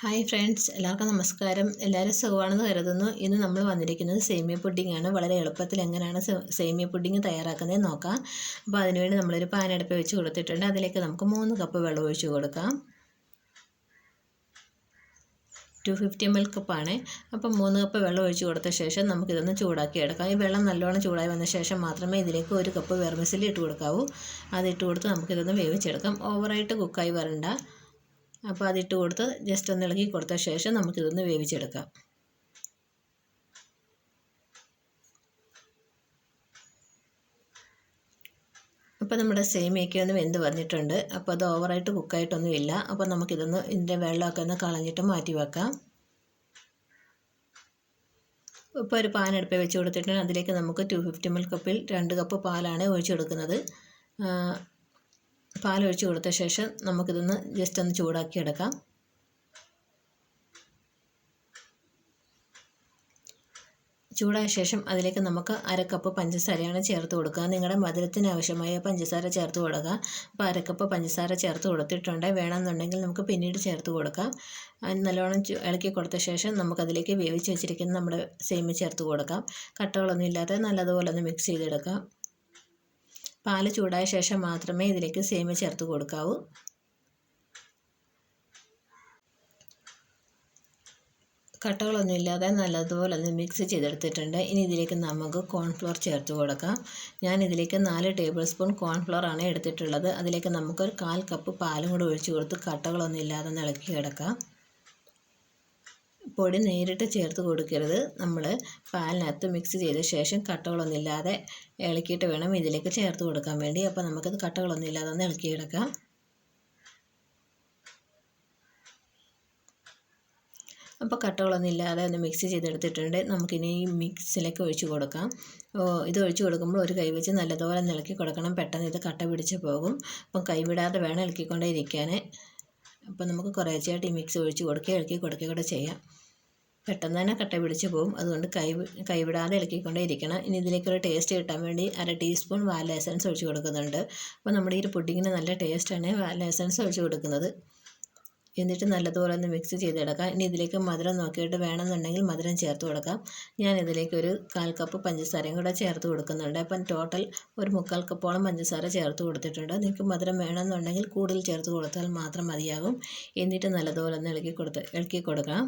Hi friends എല്ലാവർക്കും നമസ്കാരം. എല്ലാവരും സുഖമാണെന്ന് കരുതുന്നു. ഇന്ന് നമ്മൾ വന്നിരിക്കുന്നത് സേമിയ പുഡിംഗ് ആണ്. വളരെ എളുപ്പത്തിൽ എങ്ങനെയാണ് സേമിയ പുഡിങ് തയ്യാറാക്കുന്നത് നോക്കാം. അപ്പോൾ അതിനുവേണ്ടി നമ്മളൊരു പാനടുപ്പ് വെച്ച് കൊടുത്തിട്ടുണ്ട്. അതിലേക്ക് നമുക്ക് മൂന്ന് കപ്പ് വെള്ളം ഒഴിച്ച് കൊടുക്കാം. ടു ഫിഫ്റ്റി എം എൽ കപ്പാണ് അപ്പം മൂന്ന് കപ്പ് വെള്ളം ഒഴിച്ച് കൊടുത്ത ശേഷം നമുക്കിതൊന്ന് ചൂടാക്കി എടുക്കാം ഈ വെള്ളം നല്ലോണം ചൂടായി വന്ന ശേഷം മാത്രമേ ഇതിലേക്ക് ഒരു കപ്പ് വെർമിസിൽ ഇട്ട് കൊടുക്കാവൂ. അതിട്ട് കൊടുത്ത് നമുക്കിതൊന്ന് വേവിച്ചെടുക്കാം. ഓവറായിട്ട് കുക്കായി വരണ്ട. അപ്പോൾ അതിട്ട് കൊടുത്ത് ജസ്റ്റ് ഒന്ന് ഇളക്കി കൊടുത്ത ശേഷം നമുക്കിതൊന്ന് വേവിച്ചെടുക്കാം. അപ്പോൾ നമ്മുടെ സേമിയൊക്കെ ഒന്ന് വെന്ത് വന്നിട്ടുണ്ട്. അപ്പോൾ അത് ഓവറായിട്ട് കുക്കായിട്ടൊന്നും ഇല്ല. അപ്പോൾ നമുക്കിതൊന്ന് ഇതിന്റെ വെള്ളമൊക്കെ ഒന്ന് കളഞ്ഞിട്ട് മാറ്റി വെക്കാം. ഇപ്പോൾ ഒരു പാൻ അടുപ്പ് വെച്ച് കൊടുത്തിട്ടുണ്ട്. അതിലേക്ക് നമുക്ക് ടു ഫിഫ്റ്റി എൽ കപ്പിൽ രണ്ട് കപ്പ് പാലാണ് ഒഴിച്ചു കൊടുക്കുന്നത്. പാലൊഴിച്ച് കൊടുത്ത ശേഷം നമുക്കിതൊന്ന് ജസ്റ്റ് ഒന്ന് ചൂടാക്കി എടുക്കാം ചൂടായ ശേഷം അതിലേക്ക് നമുക്ക് അരക്കപ്പ് പഞ്ചസാരയാണ് ചേർത്ത് കൊടുക്കുക. നിങ്ങളുടെ മധുരത്തിന് ആവശ്യമായ പഞ്ചസാര ചേർത്ത് കൊടുക്കുക. അപ്പോൾ അരക്കപ്പ് പഞ്ചസാര ചേർത്ത് കൊടുത്തിട്ടുണ്ട്. വേണമെന്നുണ്ടെങ്കിൽ നമുക്ക് പിന്നീട് ചേർത്ത് കൊടുക്കാം. നല്ലോണം ഇളക്കി കൊടുത്ത ശേഷം നമുക്കതിലേക്ക് വേവിച്ച് വെച്ചിരിക്കുന്ന നമ്മുടെ സേമി ചേർത്ത് കൊടുക്കാം. കട്ടകളൊന്നും ഇല്ലാതെ നല്ലതുപോലെ ഒന്ന് മിക്സ് ചെയ്തെടുക്കാം. പാൽ ചൂടായ ശേഷം മാത്രമേ ഇതിലേക്ക് സേമ ചേർത്ത് കൊടുക്കാവൂ. കട്ടകളൊന്നുമില്ലാതെ നല്ലതുപോലെ ഒന്ന് മിക്സ് ചെയ്തെടുത്തിട്ടുണ്ട്. ഇനി ഇതിലേക്ക് നമുക്ക് കോൺഫ്ലോർ ചേർത്ത് കൊടുക്കാം. ഞാൻ ഇതിലേക്ക് നാല് ടേബിൾ സ്പൂൺ കോൺഫ്ലോർ ആണ് എടുത്തിട്ടുള്ളത്. അതിലേക്ക് നമുക്കൊരു കാൽ കപ്പ് പാലും കൂടി ഒഴിച്ചു കൊടുത്ത് കട്ടകളൊന്നും ഇല്ലാതെ ഇളക്കി കിടക്കാം പൊടി നേരിട്ട് ചേർത്ത് കൊടുക്കരുത്. നമ്മൾ പാലിനകത്ത് മിക്സ് ചെയ്ത ശേഷം കട്ടകളൊന്നുമില്ലാതെ ഇളക്കിയിട്ട് വേണം ഇതിലേക്ക് ചേർത്ത് കൊടുക്കാൻ വേണ്ടി. അപ്പോൾ നമുക്കത് കട്ടകളൊന്നുമില്ലാതെ ഒന്ന് ഇളക്കിയെടുക്കാം അപ്പോൾ കട്ടകളൊന്നും ഇല്ലാതെ ഒന്ന് മിക്സ് ചെയ്തെടുത്തിട്ടുണ്ട്. നമുക്കിനി ഈ മിക്സിലേക്ക് ഒഴിച്ച് കൊടുക്കാം. ഇത് ഒഴിച്ച് കൊടുക്കുമ്പോൾ ഒരു കൈ വെച്ച് നല്ലതുപോലെ ഇളക്കി കൊടുക്കണം. പെട്ടെന്ന് ഇത് കട്ട പിടിച്ച് പോകും. അപ്പം കൈവിടാതെ വേണം ഇളക്കിക്കൊണ്ടേ ഇരിക്കാൻ അപ്പോൾ നമുക്ക് കുറേശ്ശെയായിട്ട് ഈ മിക്സ് ഒഴിച്ച് കൊടുക്കുക ഇളക്കി കൊടുക്കുക കൂടെ ചെയ്യാം. പെട്ടെന്ന് തന്നെ കട്ട പിടിച്ച് പോകും. അതുകൊണ്ട് കൈ കൈവിടാതെ ഇളക്കിക്കൊണ്ടേ ഇരിക്കണം. ഇനി ഇതിലേക്ക് ഒരു ടേസ്റ്റ് കിട്ടാൻ വേണ്ടി അര ടീസ്പൂൺ വാല എസൻസ് ഒഴിച്ച് കൊടുക്കുന്നുണ്ട്. അപ്പോൾ നമ്മുടെ ഈ പുഡിങ്ങിന് നല്ല ടേസ്റ്റാണ് വാല എസൻസ് ഒഴിച്ച് കൊടുക്കുന്നത്. എന്നിട്ട് നല്ലതുപോലെ ഒന്ന് മിക്സ് ചെയ്തെടുക്കാം. ഇനി ഇതിലേക്ക് മധുരം നോക്കിയിട്ട് വേണമെന്നുണ്ടെങ്കിൽ മധുരം ചേർത്ത് കൊടുക്കാം. ഞാൻ ഇതിലേക്ക് ഒരു കാൽ കപ്പ് പഞ്ചസാരയും കൂടെ ചേർത്ത് കൊടുക്കുന്നുണ്ട്. അപ്പം ടോട്ടൽ ഒരു മുക്കാൽ കപ്പോളം പഞ്ചസാര ചേർത്ത് കൊടുത്തിട്ടുണ്ട്. നിങ്ങൾക്ക് മധുരം വേണമെന്നുണ്ടെങ്കിൽ കൂടുതൽ ചേർത്ത് കൊടുത്താൽ മാത്രം മതിയാകും. എന്നിട്ട് നല്ലതുപോലെ ഒന്ന് ഇളക്കി കൊടുത്ത് ഇളക്കി കൊടുക്കാം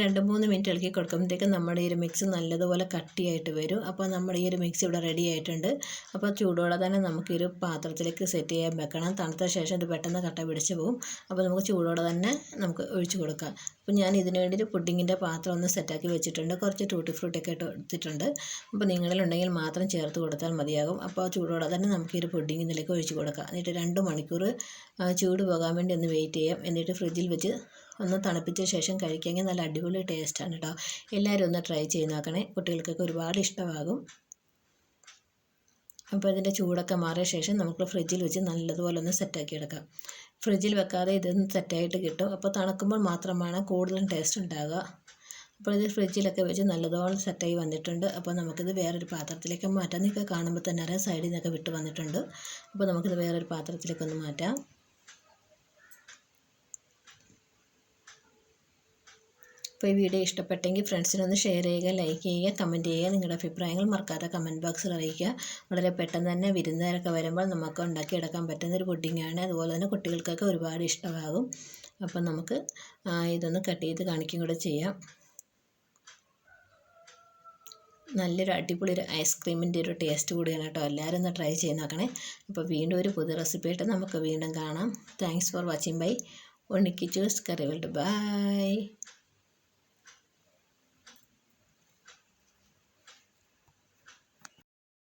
രണ്ട് മൂന്ന് മിനിറ്റ് ഇളക്കി കൊടുക്കുമ്പോഴത്തേക്കും നമ്മുടെ ഈ ഒരു മിക്സ് നല്ലതുപോലെ കട്ടിയായിട്ട് വരും. അപ്പോൾ നമ്മുടെ ഈ ഒരു മിക്സ് ഇവിടെ റെഡി ആയിട്ടുണ്ട്. അപ്പോൾ ചൂടോടെ തന്നെ നമുക്ക് ഒരു പാത്രത്തിലേക്ക് സെറ്റ് ചെയ്യാൻ വെക്കണം. തണുത്ത ശേഷം ഇത് പെട്ടെന്ന് കട്ട പിടിച്ച് പോകും അപ്പോൾ നമുക്ക് ചൂടോടെ തന്നെ നമുക്ക് ഒഴിച്ച് കൊടുക്കാം. അപ്പോൾ ഞാൻ ഇതിന് വേണ്ടി ഒരു പുഡിങ്ങിന്റെ പാത്രം ഒന്ന് സെറ്റാക്കി വെച്ചിട്ടുണ്ട്. കുറച്ച് ടൂട്ടി ഫ്രൂട്ടൊക്കെ എടുത്തിട്ടുണ്ട്. അപ്പോൾ നിങ്ങളിലുണ്ടെങ്കിൽ മാത്രം ചേർത്ത് കൊടുത്താൽ മതിയാകും. അപ്പോൾ ചൂടോടെ തന്നെ നമുക്ക് ഈ ഒരു പുഡിങ് ഇതിലേക്ക് ഒഴിച്ച് കൊടുക്കാം. എന്നിട്ട് രണ്ട് മണിക്കൂർ ചൂട് പോകാൻ വേണ്ടി ഒന്ന് വെയിറ്റ് ചെയ്യാം. എന്നിട്ട് ഫ്രിഡ്ജിൽ വെച്ച് ഒന്ന് തണുപ്പിച്ച ശേഷം കഴിക്കുമെങ്കിൽ നല്ല അടിപൊളി ടേസ്റ്റാണ് കേട്ടോ എല്ലാവരും ഒന്ന് ട്രൈ ചെയ്ത് നോക്കണേ. കുട്ടികൾക്കൊക്കെ ഒരുപാട് ഇഷ്ടമാകും. അപ്പോൾ ഇതിന്റെ ചൂടൊക്കെ മാറിയ ശേഷം നമുക്ക് ഫ്രിഡ്ജിൽ വെച്ച് നല്ലതുപോലെ ഒന്ന് സെറ്റാക്കി എടുക്കാം. ഫ്രിഡ്ജിൽ വെക്കാതെ ഇതൊന്ന് സെറ്റായിട്ട് കിട്ടും. അപ്പോൾ തണുക്കുമ്പോൾ മാത്രമാണ് കൂടുതലും ടേസ്റ്റ് ഉണ്ടാകുക അപ്പോൾ ഇത് ഫ്രിഡ്ജിലൊക്കെ വെച്ച് നല്ലതുപോലെ സെറ്റായി വന്നിട്ടുണ്ട്. അപ്പോൾ നമുക്കിത് വേറൊരു പാത്രത്തിലേക്ക് മാറ്റാം. നിങ്ങൾക്ക് കാണുമ്പോൾ തന്നെ അറിയാം സൈഡിൽ നിന്നൊക്കെ വിട്ട് വന്നിട്ടുണ്ട്. അപ്പോൾ നമുക്കിത് വേറൊരു പാത്രത്തിലേക്കൊന്ന് മാറ്റാം. അപ്പോൾ ഈ വീഡിയോ ഇഷ്ടപ്പെട്ടെങ്കിൽ ഫ്രണ്ട്സിനൊന്ന് ഷെയർ ചെയ്യുക ലൈക്ക് ചെയ്യുക കമന്റ് ചെയ്യുക. നിങ്ങളുടെ അഭിപ്രായങ്ങൾ മറക്കാതെ കമന്റ് ബോക്സിൽ അറിയിക്കുക. വളരെ പെട്ടെന്ന് തന്നെ വിരുന്നുകാരൊക്കെ വരുമ്പോൾ നമുക്ക് ഉണ്ടാക്കിയെടുക്കാൻ പറ്റുന്നൊരു പുഡിങ്ങാണ് അതുപോലെ തന്നെ കുട്ടികൾക്കൊക്കെ ഒരുപാട് ഇഷ്ടമാകും. അപ്പം നമുക്ക് ഇതൊന്ന് കട്ട് ചെയ്ത് കാണിക്കുകയും കൂടെ ചെയ്യാം. നല്ലൊരു അടിപൊളി ഒരു ഐസ്ക്രീമിന്റെ ഒരു ടേസ്റ്റ് കൂടിയാണ് കേട്ടോ. എല്ലാവരും ഒന്ന് ട്രൈ ചെയ്ത് നോക്കണേ. അപ്പോൾ വീണ്ടും ഒരു പുതിയ റെസിപ്പി ആയിട്ട് നമുക്ക് വീണ്ടും കാണാം. താങ്ക്സ് ഫോർ വാച്ചിങ് ബൈ ഉണ്ണിക്ക് ചൂസ് കറി ബൈ